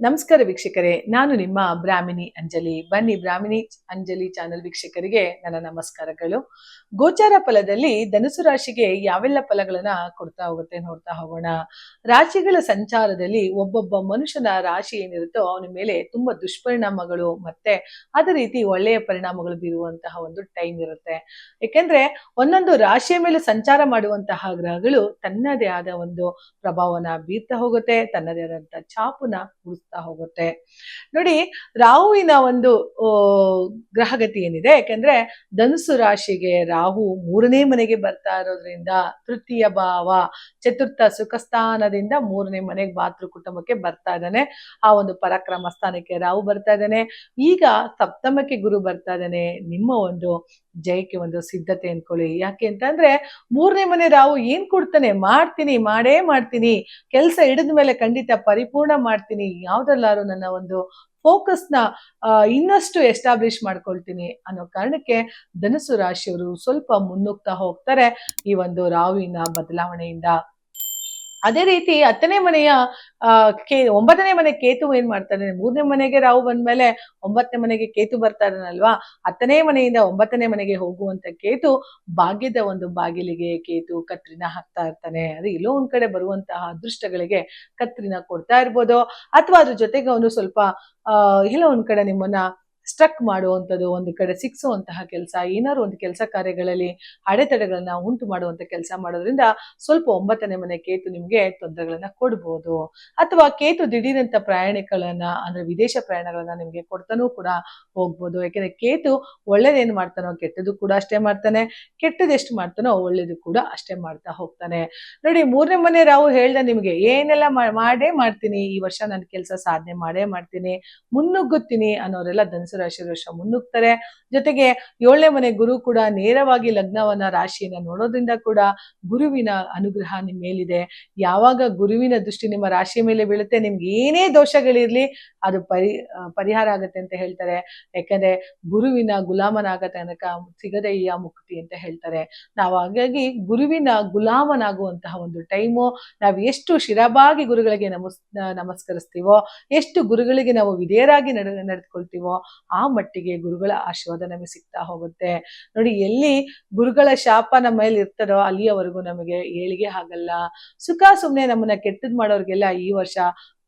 ನಮಸ್ಕಾರ ವೀಕ್ಷಕರೇ, ನಾನು ನಿಮ್ಮ ಬ್ರಾಹ್ಮಿಣಿ ಅಂಜಲಿ. ಬನ್ನಿ ಬ್ರಾಹ್ಮಿಣಿ ಅಂಜಲಿ ಚಾನೆಲ್ ವೀಕ್ಷಕರಿಗೆ ನನ್ನ ನಮಸ್ಕಾರಗಳು. ಗೋಚಾರ ಫಲದಲ್ಲಿ ಧನುಸು ರಾಶಿಗೆ ಯಾವೆಲ್ಲ ಫಲಗಳನ್ನ ಕೊಡ್ತಾ ಹೋಗುತ್ತೆ ನೋಡ್ತಾ ಹೋಗೋಣ. ರಾಶಿಗಳ ಸಂಚಾರದಲ್ಲಿ ಒಬ್ಬೊಬ್ಬ ಮನುಷ್ಯನ ರಾಶಿ ಏನಿರುತ್ತೋ ಅವನ ಮೇಲೆ ತುಂಬಾ ದುಷ್ಪರಿಣಾಮಗಳು ಮತ್ತೆ ಅದೇ ರೀತಿ ಒಳ್ಳೆಯ ಪರಿಣಾಮಗಳು ಬೀರುವಂತಹ ಒಂದು ಟೈಮ್ ಇರುತ್ತೆ. ಏಕೆಂದ್ರೆ ಒಂದೊಂದು ರಾಶಿಯ ಮೇಲೆ ಸಂಚಾರ ಮಾಡುವಂತಹ ಗ್ರಹಗಳು ತನ್ನದೇ ಆದ ಒಂದು ಪ್ರಭಾವನ ಬೀರ್ತಾ ಹೋಗುತ್ತೆ, ತನ್ನದೇ ಆದಂತಹ ಛಾಪುನ ಉಳಿಸ್ತಾ ಹೋಗುತ್ತೆ. ನೋಡಿ, ರಾಹುವಿನ ಒಂದು ಗ್ರಹಗತಿ ಏನಿದೆ? ಯಾಕೆಂದ್ರೆ ಧನುಸು ರಾಶಿಗೆ ರಾಹು ಮೂರನೇ ಮನೆಗೆ ಬರ್ತಾ ಇರೋದ್ರಿಂದ ತೃತೀಯ ಭಾವ, ಚತುರ್ಥ ಸುಖ ಸ್ಥಾನದಿಂದ ಮೂರನೇ ಮನೆಗೆ ಮಾತೃ ಕುಟುಂಬಕ್ಕೆ ಬರ್ತಾ ಇದ್ದಾನೆ. ಆ ಒಂದು ಪರಾಕ್ರಮ ಸ್ಥಾನಕ್ಕೆ ರಾಹು ಬರ್ತಾ ಇದ್ದಾನೆ. ಈಗ ಸಪ್ತಮಕ್ಕೆ ಗುರು ಬರ್ತಾ ಇದ್ದಾನೆ. ನಿಮ್ಮ ಒಂದು ಜಯಕ್ಕೆ ಒಂದು ಸಿದ್ಧತೆ ಅಂದ್ಕೊಳ್ಳಿ ಯಾಕೆ ಅಂತಂದ್ರೆ ಮೂರನೇ ಮನೆ ರಾವು ಏನ್ ಕೊಡ್ತಾನೆ? ಮಾಡ್ತೀನಿ, ಮಾಡೇ ಮಾಡ್ತೀನಿ. ಕೆಲಸ ಹಿಡಿದ ಮೇಲೆ ಖಂಡಿತ ಪರಿಪೂರ್ಣ ಮಾಡ್ತೀನಿ. ಯಾವ್ದ್ರಲ್ಲಾರು ನನ್ನ ಒಂದು ಫೋಕಸ್ನ ಇನ್ನಷ್ಟು ಎಸ್ಟಾಬ್ಲಿಷ್ ಮಾಡ್ಕೊಳ್ತೀನಿ ಅನ್ನೋ ಕಾರಣಕ್ಕೆ ಧನಸು ರಾಶಿಯವರು ಸ್ವಲ್ಪ ಮುನ್ನುಗ್ತಾ ಹೋಗ್ತಾರೆ ಈ ಒಂದು ರಾವಿನ ಬದಲಾವಣೆಯಿಂದ. ಅದೇ ರೀತಿ ಹತ್ತನೇ ಮನೆಯ ಕೇ, ಒಂಬತ್ತನೇ ಮನೆ ಕೇತು ಏನ್ ಮಾಡ್ತಾನೆ ಮೂರನೇ ಮನೆಗೆ ರಾವು ಬಂದ್ಮೇಲೆ ಒಂಬತ್ತನೇ ಮನೆಗೆ ಕೇತು ಬರ್ತಾ ಹತ್ತನೇ ಮನೆಯಿಂದ ಒಂಬತ್ತನೇ ಮನೆಗೆ ಹೋಗುವಂತ ಕೇತು ಭಾಗ್ಯದ ಒಂದು ಬಾಗಿಲಿಗೆ ಕೇತು ಕತ್ರಿನ ಹಾಕ್ತಾ ಇರ್ತಾನೆ. ಅದೇ ಎಲ್ಲೋ ಒಂದ್ ಕಡೆ ಬರುವಂತಹ ಅದೃಷ್ಟಗಳಿಗೆ ಕತ್ರಿನ ಕೊಡ್ತಾ ಇರ್ಬೋದು. ಅಥವಾ ಅದ್ರ ಜೊತೆಗೆ ಅವನು ಸ್ವಲ್ಪ ಎಲ್ಲೋ ಒಂದ್ ಕಡೆ ನಿಮ್ಮನ್ನ ಸ್ಟ್ರಕ್ ಮಾಡುವಂಥದ್ದು ಒಂದು ಕಡೆ ಸಿಕ್ಸುವಂತಹ ಕೆಲಸ, ಏನಾದ್ರು ಒಂದು ಕೆಲಸ ಕಾರ್ಯಗಳಲ್ಲಿ ಅಡೆತಡೆಗಳನ್ನ ಉಂಟು ಮಾಡುವಂಥ ಕೆಲಸ ಮಾಡೋದ್ರಿಂದ ಸ್ವಲ್ಪ ಒಂಬತ್ತನೇ ಮನೆ ಕೇತು ನಿಮಗೆ ತೊಂದರೆಗಳನ್ನ ಕೊಡ್ಬೋದು. ಅಥವಾ ಕೇತು ದಿಢೀರಂತ ಪ್ರಯಾಣಿಕಗಳನ್ನ ಅಂದ್ರೆ ವಿದೇಶ ಪ್ರಯಾಣಗಳನ್ನ ನಿಮಗೆ ಕೊಡ್ತಾನೂ ಕೂಡ ಹೋಗ್ಬೋದು. ಯಾಕೆಂದ್ರೆ ಕೇತು ಒಳ್ಳೇದೇನು ಮಾಡ್ತಾನೋ ಕೆಟ್ಟದ್ದು ಕೂಡ ಅಷ್ಟೇ ಮಾಡ್ತಾನೆ, ಕೆಟ್ಟದ್ದು ಎಷ್ಟು ಮಾಡ್ತಾನೋ ಒಳ್ಳೇದು ಕೂಡ ಅಷ್ಟೇ ಮಾಡ್ತಾ ಹೋಗ್ತಾನೆ. ನೋಡಿ, ಮೂರನೇ ಮನೆ ರಾವು ಹೇಳ್ದ ನಿಮಗೆ, ಏನೆಲ್ಲ ಮಾಡೇ ಮಾಡ್ತೀನಿ, ಈ ವರ್ಷ ನನ್ನ ಕೆಲಸ ಸಾಧನೆ ಮಾಡೇ ಮಾಡ್ತೀನಿ, ಮುನ್ನುಗ್ಗುತ್ತೀನಿ ಅನ್ನೋರೆಲ್ಲ ಧನುಸು ರಾಶಿ ವರ್ಷ ಮುನ್ನುಗ್ತಾರೆ. ಜೊತೆಗೆ ಏಳನೇ ಮನೆ ಗುರು ಕೂಡ ನೇರವಾಗಿ ಲಗ್ನವನ್ನ ರಾಶಿಯನ್ನ ನೋಡೋದ್ರಿಂದ ಕೂಡ ಗುರುವಿನ ಅನುಗ್ರಹ ನಿಮ್ಮ ಮೇಲಿದೆ. ಯಾವಾಗ ಗುರುವಿನ ದೃಷ್ಟಿ ನಿಮ್ಮ ರಾಶಿ ಮೇಲೆ ಬೀಳುತ್ತೆ, ನಿಮ್ಗೆ ಏನೇ ದೋಷಗಳಿರ್ಲಿ ಅದು ಪರಿ ಪರಿಹಾರ ಆಗುತ್ತೆ ಅಂತ ಹೇಳ್ತಾರೆ. ಯಾಕಂದ್ರೆ ಗುರುವಿನ ಗುಲಾಮನಾಗ ತನಕ ಸಿಗದೆ ಮುಕ್ತಿ ಅಂತ ಹೇಳ್ತಾರೆ. ನಾವು ಹಾಗಾಗಿ ಗುರುವಿನ ಗುಲಾಮನಾಗುವಂತಹ ಒಂದು ಟೈಮು, ನಾವು ಎಷ್ಟು ಶಿರಬಾಗಿ ಗುರುಗಳಿಗೆ ನಮಸ್, ನಮಸ್ಕರಿಸ್ತೀವೋ, ಎಷ್ಟು ಗುರುಗಳಿಗೆ ನಾವು ವಿಧೇಯರಾಗಿ ನಡೆ, ನಡೆದುಕೊಳ್ತೀವೋ ಆ ಮಟ್ಟಿಗೆ ಗುರುಗಳ ಆಶೀರ್ವಾದ ನಮಗೆ ಸಿಗ್ತಾ ಹೋಗುತ್ತೆ. ನೋಡಿ, ಎಲ್ಲಿ ಗುರುಗಳ ಶಾಪ ನಮ್ಮ ಮೇಲೆ ಇರ್ತದೋ ಅಲ್ಲಿಯವರೆಗೂ ನಮಗೆ ಏಳಿಗೆ ಆಗಲ್ಲ ಸುಖ ಸುಮ್ಮನೆ ನಮ್ಮನ್ನ ಕೆಟ್ಟದ್ ಮಾಡೋರ್ಗೆಲ್ಲ ಈ ವರ್ಷ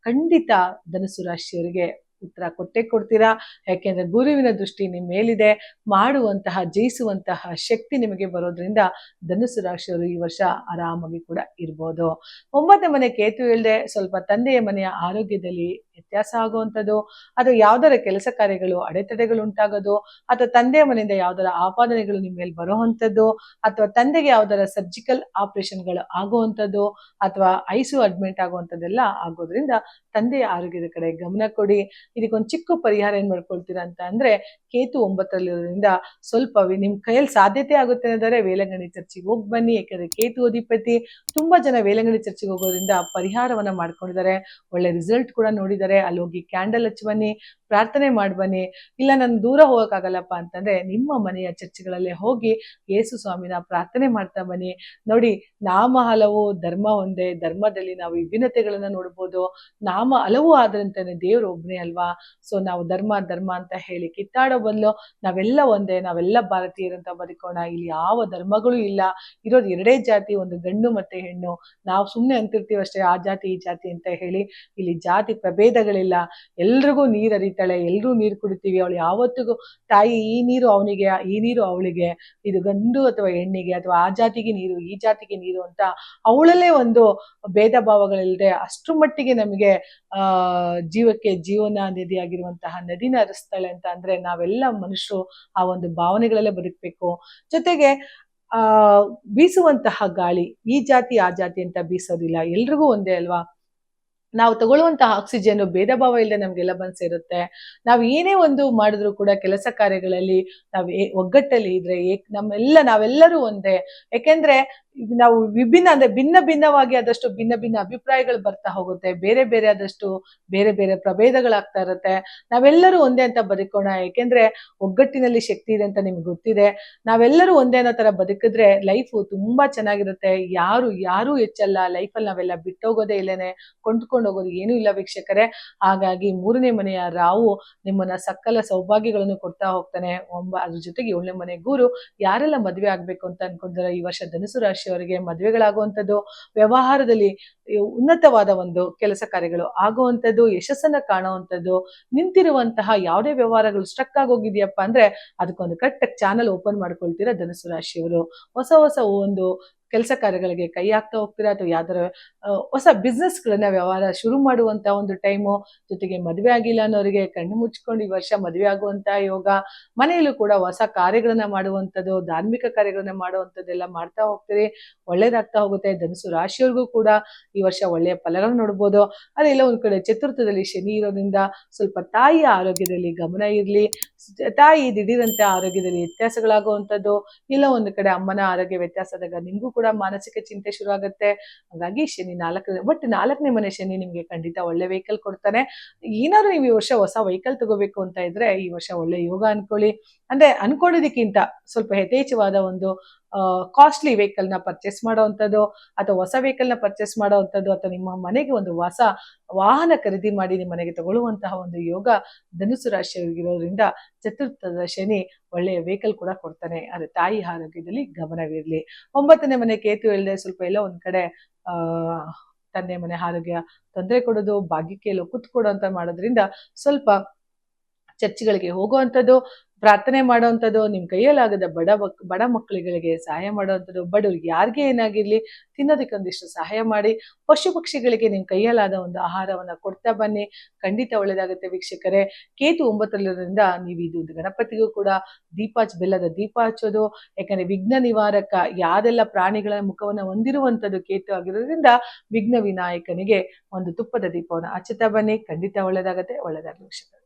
ಖಂಡಿತ ಧನಸು ರಾಶಿಯವರಿಗೆ ಉತ್ತರ ಕೊಟ್ಟೇ ಕೊಡ್ತೀರಾ? ಯಾಕೆಂದ್ರೆ ಗುರುವಿನ ದೃಷ್ಟಿ ನಿಮ್ಮ ಮೇಲಿದೆ. ಮಾಡುವಂತಹ, ಜಯಿಸುವಂತಹ ಶಕ್ತಿ ನಿಮಗೆ ಬರೋದ್ರಿಂದ ಧನುಸು ರಾಶಿಯವರು ಈ ವರ್ಷ ಆರಾಮಾಗಿ ಕೂಡ ಇರ್ಬೋದು. ಒಂಬತ್ತನೇ ಮನೆ ಕೇತು ಇಲ್ಲದೆ ಸ್ವಲ್ಪ ತಂದೆಯ ಮನೆಯ ಆರೋಗ್ಯದಲ್ಲಿ ವ್ಯತ್ಯಾಸ ಆಗುವಂಥದ್ದು? ಅಥವಾ ಯಾವ್ದಾರ ಕೆಲಸ ಕಾರ್ಯಗಳು ಅಡೆತಡೆಗಳು ಉಂಟಾಗೋದು? ಅಥವಾ ತಂದೆ ಮನೆಯಿಂದ ಯಾವ್ದಾರ ಆಪಾದನೆಗಳು ನಿಮ್ಮ ಮೇಲೆ ಬರುವಂಥದ್ದು? ಅಥವಾ ತಂದೆಗೆ ಯಾವ್ದಾರ ಸರ್ಜಿಕಲ್ ಆಪರೇಷನ್ಗಳು ಆಗುವಂಥದ್ದು? ಅಥವಾ ಐಸು ಅಡ್ಮಿಟ್ ಆಗುವಂಥದ್ದೆಲ್ಲ ಆಗೋದ್ರಿಂದ ತಂದೆಯ ಆರೋಗ್ಯದ ಕಡೆ ಗಮನ ಕೊಡಿ. ಇದಕ್ಕೊಂದು ಚಿಕ್ಕ ಪರಿಹಾರ ಏನ್ ಮಾಡ್ಕೊಳ್ತೀರಾ ಅಂತ ಅಂದ್ರೆ, ಕೇತು ಒಂಬತ್ತರಲ್ಲಿರೋದ್ರಿಂದ ಸ್ವಲ್ಪ ವಿ- ನಿಮ್ ಕೈಯಲ್ಲಿ ಸಾಧ್ಯತೆ ಆಗುತ್ತೆ ಅಂದರೆ ವೇಲಂಗಣಿ ಚರ್ಚಿಗೆ ಹೋಗಿ ಬನ್ನಿ. ಯಾಕಂದ್ರೆ ಕೇತು ಅಧಿಪತಿ, ತುಂಬಾ ಜನ ವೇಲಂಗಣಿ ಚರ್ಚಿಗೆ ಹೋಗೋದ್ರಿಂದ ಪರಿಹಾರವನ್ನ ಮಾಡ್ಕೊಂಡಿದ್ದಾರೆ. ಒಳ್ಳೆ ರಿಸಲ್ಟ್ ಕೂಡ ನೋಡಿದ್ದಾರೆ. ಅಲ್ಲಿ ಹೋಗಿ ಕ್ಯಾಂಡಲ್ ಹಚ್ಚಿ ಬನ್ನಿ, ಪ್ರಾರ್ಥನೆ ಮಾಡಿ ಬನ್ನಿ. ಇಲ್ಲ, ನಾನು ದೂರ ಹೋಗಕ್ಕಾಗಲ್ಲಪ್ಪ ಅಂತಂದ್ರೆ ನಿಮ್ಮ ಮನೆಯ ಚರ್ಚ್ಗಳಲ್ಲೇ ಹೋಗಿ ಯೇಸು ಸ್ವಾಮಿನ ಪ್ರಾರ್ಥನೆ ಮಾಡ್ತಾ ಬನ್ನಿ. ನೋಡಿ, ನಾಮ ಹಲವು ಧರ್ಮ ಒಂದೇ, ಧರ್ಮದಲ್ಲಿ ನಾವು ವಿಭಿನ್ನತೆಗಳನ್ನ ನೋಡ್ಬೋದು. ನಾಮ ಹಲವು ಆದ್ರಂತಾನೆ ದೇವ್ರು ಒಬ್ನೇ ಅಲ್ವಾ? ಸೊ ನಾವು ಧರ್ಮ ಧರ್ಮ ಅಂತ ಹೇಳಿ ಕಿತ್ತಾಡೋ ಬದಲು ನಾವೆಲ್ಲ ಒಂದೇ, ನಾವೆಲ್ಲ ಭಾರತೀಯರು ಅಂತ ಬದುಕೋಣ. ಇಲ್ಲಿ ಯಾವ ಧರ್ಮಗಳು ಇಲ್ಲ. ಇರೋದು ಎರಡೇ ಜಾತಿ, ಒಂದು ಗಂಡು ಮತ್ತೆ ಹೆಣ್ಣು. ನಾವು ಸುಮ್ಮನೆ ಅಂತಿರ್ತೀವಿ ಅಷ್ಟೇ ಆ ಜಾತಿ, ಈ ಜಾತಿ ಅಂತ ಹೇಳಿ ಇಲ್ಲಿ ಜಾತಿ ಪ್ರಭೇದಗಳಿಲ್ಲ ಎಲ್ರಿಗೂ ನೀರು ಹರಿತಾಳೆ ಎಲ್ಲರೂ ನೀರು ಕುಡಿತೀವಿ. ಅವಳು ಯಾವತ್ತಿಗೂ ತಾಯಿ ಈ ನೀರು ಅವನಿಗೆ, ಈ ನೀರು ಅವಳಿಗೆ, ಇದು ಗಂಡು ಅಥವಾ ಹೆಣ್ಣಿಗೆ ಅಥವಾ ಆ ಜಾತಿಗೆ ನೀರು, ಈ ಜಾತಿಗೆ ನೀರು ಅಂತ ಅವಳಲ್ಲೇ ಒಂದು ಭೇದ ಭಾವಗಳಿಲ್ಲದೆ ಅಷ್ಟು ಮಟ್ಟಿಗೆ ನಮಗೆ ಜೀವಕ್ಕೆ ಜೀವನ ನಿಧಿಯಾಗಿರುವಂತಹ ನದಿನ ಹರಿಸ್ತಾಳೆ ಅಂತ ಅಂದ್ರೆ ನಾವೆಲ್ಲ ಮನುಷ್ಯರು ಆ ಒಂದು ಭಾವನೆಗಳಲ್ಲೇ ಬದುಕಬೇಕು. ಜೊತೆಗೆ, ಆ, ಬೀಸುವಂತಹ ಗಾಳಿ, ಈ ಜಾತಿ, ಆ ಜಾತಿ ಅಂತ ಬೀಸೋದಿಲ್ಲ. ಎಲ್ರಿಗೂ ಒಂದೇ ಅಲ್ವಾ? ನಾವು ತಗೊಳ್ಳುವಂತಹ ಆಕ್ಸಿಜನ್ ಭೇದ ಭಾವ ಇಲ್ಲದೆ ನಮ್ಗೆಲ್ಲ ಬಂದ್ ಸೇರುತ್ತೆ ನಾವು ಏನೇ ಒಂದು ಮಾಡಿದ್ರು ಕೂಡ ಕೆಲಸ ಕಾರ್ಯಗಳಲ್ಲಿ ನಾವು ಒಗ್ಗಟ್ಟಲ್ಲಿ ಇದ್ರೆ ಏಕ್ ನಮ್ಮೆಲ್ಲ ನಾವೆಲ್ಲರೂ ಒಂದೇ. ಯಾಕೆಂದ್ರೆ ನಾವು ವಿಭಿನ್ನ ಅಂದ್ರೆ ಭಿನ್ನ ಭಿನ್ನವಾಗಿ ಆದಷ್ಟು ಭಿನ್ನ ಭಿನ್ನ ಅಭಿಪ್ರಾಯಗಳು ಬರ್ತಾ ಹೋಗುತ್ತೆ, ಬೇರೆ ಬೇರೆ ಆದಷ್ಟು ಬೇರೆ ಬೇರೆ ಪ್ರಭೇದಗಳಾಗ್ತಾ ಇರುತ್ತೆ. ನಾವೆಲ್ಲರೂ ಒಂದೇ ಅಂತ ಬದುಕೋಣ, ಏಕೆಂದ್ರೆ ಒಗ್ಗಟ್ಟಿನಲ್ಲಿ ಶಕ್ತಿ ಇದೆ ಅಂತ ನಿಮ್ಗೆ ಗೊತ್ತಿದೆ. ನಾವೆಲ್ಲರೂ ಒಂದೇ ಅನ್ನೋ ತರ ಬದುಕಿದ್ರೆ ಲೈಫು ತುಂಬಾ ಚೆನ್ನಾಗಿರುತ್ತೆ. ಯಾರು, ಯಾರೂ ಹೆಚ್ಚಲ್ಲ ಲೈಫಲ್ಲಿ ನಾವೆಲ್ಲ ಬಿಟ್ಟೋಗೋದೇ ಇಲ್ಲೇನೆ, ಕೊಂಡ್ಕೊಂಡು ಹೋಗೋದು ಏನೂ ಇಲ್ಲ ವೀಕ್ಷಕರೇ. ಹಾಗಾಗಿ ಮೂರನೇ ಮನೆಯ ರಾವು ನಿಮ್ಮನ್ನ ಸಕಲ ಸೌಭಾಗ್ಯಗಳನ್ನು ಕೊಡ್ತಾ ಹೋಗ್ತಾನೆ. ಒಂಬ, ಅದ್ರ ಜೊತೆಗೆ ಏಳನೇ ಮನೆ ಗುರು, ಯಾರೆಲ್ಲ ಮದುವೆ ಆಗ್ಬೇಕು ಅಂತ ಅನ್ಕೊಂಡಿದ್ರೆ ಈ ವರ್ಷ ಧನುಸು ರಾಶಿಯವರಿಗೆ ಮದುವೆಗಳಾಗುವಂಥದ್ದು, ವ್ಯವಹಾರದಲ್ಲಿ ಉನ್ನತವಾದ ಒಂದು ಕೆಲಸ ಕಾರ್ಯಗಳು ಆಗುವಂಥದ್ದು, ಯಶಸ್ಸನ್ನ ಕಾಣುವಂಥದ್ದು, ನಿಂತಿರುವಂತಹ ಯಾವುದೇ ವ್ಯವಹಾರಗಳು ಸ್ಟ್ರಕ್ ಆಗೋಗಿದೆಯಪ್ಪ ಅಂದ್ರೆ, ಅದಕ್ಕೊಂದು ಕರೆಕ್ಟ್ ಚಾನಲ್ ಓಪನ್ ಮಾಡ್ಕೊಳ್ತೀರಾ ಧನುಸು ರಾಶಿಯವರು. ಹೊಸ ಹೊಸ ಒಂದು ಕೆಲಸ ಕಾರ್ಯಗಳಿಗೆ ಕೈ ಹಾಕ್ತಾ ಹೋಗ್ತೀರಾ? ಅಥವಾ ಯಾವ್ದಾರ ಹೊಸ ಬಿಸ್ನೆಸ್ಗಳನ್ನ ವ್ಯವಹಾರ ಶುರು ಮಾಡುವಂತ ಒಂದು ಟೈಮು ಜೊತೆಗೆ ಮದುವೆ ಆಗಿಲ್ಲ ಅನ್ನೋರಿಗೆ ಕಣ್ಣು ಮುಚ್ಕೊಂಡು ಈ ವರ್ಷ ಮದುವೆ ಆಗುವಂತ ಯೋಗ, ಮನೆಯಲ್ಲೂ ಕೂಡ ಹೊಸ ಕಾರ್ಯಗಳನ್ನ ಮಾಡುವಂಥದ್ದು, ಧಾರ್ಮಿಕ ಕಾರ್ಯಗಳನ್ನ ಮಾಡುವಂಥದ್ದೆಲ್ಲ ಮಾಡ್ತಾ ಹೋಗ್ತೀರಿ. ಒಳ್ಳೇದಾಗ್ತಾ ಹೋಗುತ್ತೆ. ಧನುಸು ರಾಶಿಯವ್ರಿಗೂ ಕೂಡ ಈ ವರ್ಷ ಒಳ್ಳೆಯ ಫಲಗಳನ್ನ ನೋಡ್ಬೋದು. ಅದೆಲ್ಲ ಒಂದ್ ಕಡೆ ಚತುರ್ಥದಲ್ಲಿ ಶನಿ ಇರೋದ್ರಿಂದ ಸ್ವಲ್ಪ ತಾಯಿಯ ಆರೋಗ್ಯದಲ್ಲಿ ಗಮನ ಇರಲಿ. ತಾಯಿ ದಿಢೀರಂತೆ ಆರೋಗ್ಯದಲ್ಲಿ ವ್ಯತ್ಯಾಸಗಳಾಗುವಂಥದ್ದು. ಇಲ್ಲ, ಒಂದು ಕಡೆ ಅಮ್ಮನ ಆರೋಗ್ಯ ವ್ಯತ್ಯಾಸದಾಗ ನಿಮ್ಗೂ ಮಾನಸಿಕ ಚಿಂತೆ ಶುರು ಆಗುತ್ತೆ ಹಾಗಾಗಿ ಶನಿ ನಾಲ್ಕನೇ ಬಟ್ ನಾಲ್ಕನೇ ಮನೆ ಶನಿ ನಿಮ್ಗೆ ಖಂಡಿತ ಒಳ್ಳೆ ವೆಹಿಕಲ್ ಕೊಡ್ತಾನೆ. ಏನಾದ್ರು ನೀವು ಈ ವರ್ಷ ಹೊಸ ವೆಹಿಕಲ್ ತಗೋಬೇಕು ಅಂತ ಇದ್ರೆ ಈ ವರ್ಷ ಒಳ್ಳೆ ಯೋಗ ಅನ್ಕೊಳ್ಳಿ. ಅಂದ್ರೆ ಅನ್ಕೊಳ್ಳೋದಕ್ಕಿಂತ ಸ್ವಲ್ಪ ಯಥೇಚ್ಛವಾದ ಒಂದು ಕಾಸ್ಟ್ಲಿ ವೆಹಿಕಲ್ನ ಪರ್ಚೇಸ್ ಮಾಡೋವಂಥದ್ದು ಅಥವಾ ಹೊಸ ವೆಹಿಕಲ್ನ ಪರ್ಚೇಸ್ ಮಾಡೋವಂಥದ್ದು ಅಥವಾ ನಿಮ್ಮ ಮನೆಗೆ ಒಂದು ಹೊಸ ವಾಹನ ಖರೀದಿ ಮಾಡಿ ನಿಮ್ಮ ಮನೆಗೆ ತಗೊಳ್ಳುವಂತಹ ಒಂದು ಯೋಗ ಧನುಸು ರಾಶಿಯಾಗಿರೋದ್ರಿಂದ ಚತುರ್ಥದ ಶನಿ ಒಳ್ಳೆಯ ವೆಹಿಕಲ್ ಕೂಡ ಕೊಡ್ತಾನೆ. ಆದ್ರೆ ತಾಯಿ ಆರೋಗ್ಯದಲ್ಲಿ ಗಮನವಿರಲಿ. ಒಂಬತ್ತನೇ ಮನೆ ಕೇತು ಹೇಳಿದೆ ಸ್ವಲ್ಪ ಎಲ್ಲ ಒಂದ್ ಕಡೆ ತಂದೆ ಮನೆ ಆರೋಗ್ಯ ತೊಂದರೆ ಕೊಡೋದು, ಭಾಗ್ಯಕ್ಕೆ ಎಲ್ಲೋ ಕುತ್ಕೊಡೋ ಅಂತ ಮಾಡೋದ್ರಿಂದ ಸ್ವಲ್ಪ ಚರ್ಚ್ಗಳಿಗೆ ಹೋಗುವಂಥದ್ದು ಪ್ರಾರ್ಥನೆ ಮಾಡುವಂಥದ್ದು ನಿಮ್ಮ ಕೈಯಲ್ಲಾಗದ ಬಡ ಮಕ್, ಬಡ ಮಕ್ಕಳುಗಳಿಗೆ ಸಹಾಯ ಮಾಡುವಂಥದ್ದು ಬಡವ್ರಿಗೆ ಯಾರಿಗೆ ಏನಾಗಿರಲಿ ತಿನ್ನೋದಕ್ಕೆ ಒಂದಿಷ್ಟು ಸಹಾಯ ಮಾಡಿ, ಪಶು ಪಕ್ಷಿಗಳಿಗೆ ನಿಮ್ಮ ಕೈಯಲ್ಲಾದ ಒಂದು ಆಹಾರವನ್ನು ಕೊಡ್ತಾ ಬನ್ನಿ. ಖಂಡಿತ ಒಳ್ಳೆಯದಾಗುತ್ತೆ ವೀಕ್ಷಕರೇ. ಕೇತು ಒಂಬತ್ತರಲ್ಲಿರೋದ್ರಿಂದ ನೀವು ಇದು ಗಣಪತಿಗೂ ಕೂಡ ದೀಪ ಬೆಲ್ಲದ ದೀಪ ಹಚ್ಚೋದು, ಯಾಕಂದರೆ ವಿಘ್ನ ನಿವಾರಕ ಯಾವೆಲ್ಲ ಪ್ರಾಣಿಗಳ ಮುಖವನ್ನು ಹೊಂದಿರುವಂಥದ್ದು ಕೇತು ಆಗಿರೋದ್ರಿಂದ ವಿಘ್ನ ವಿನಾಯಕನಿಗೆ ಒಂದು ತುಪ್ಪದ ದೀಪವನ್ನು ಹಚ್ಚುತ್ತಾ ಬನ್ನಿ. ಖಂಡಿತ ಒಳ್ಳೆಯದಾಗತ್ತೆ ಒಳ್ಳೆಯದಾಗಲಿ ವೀಕ್ಷಕರೇ.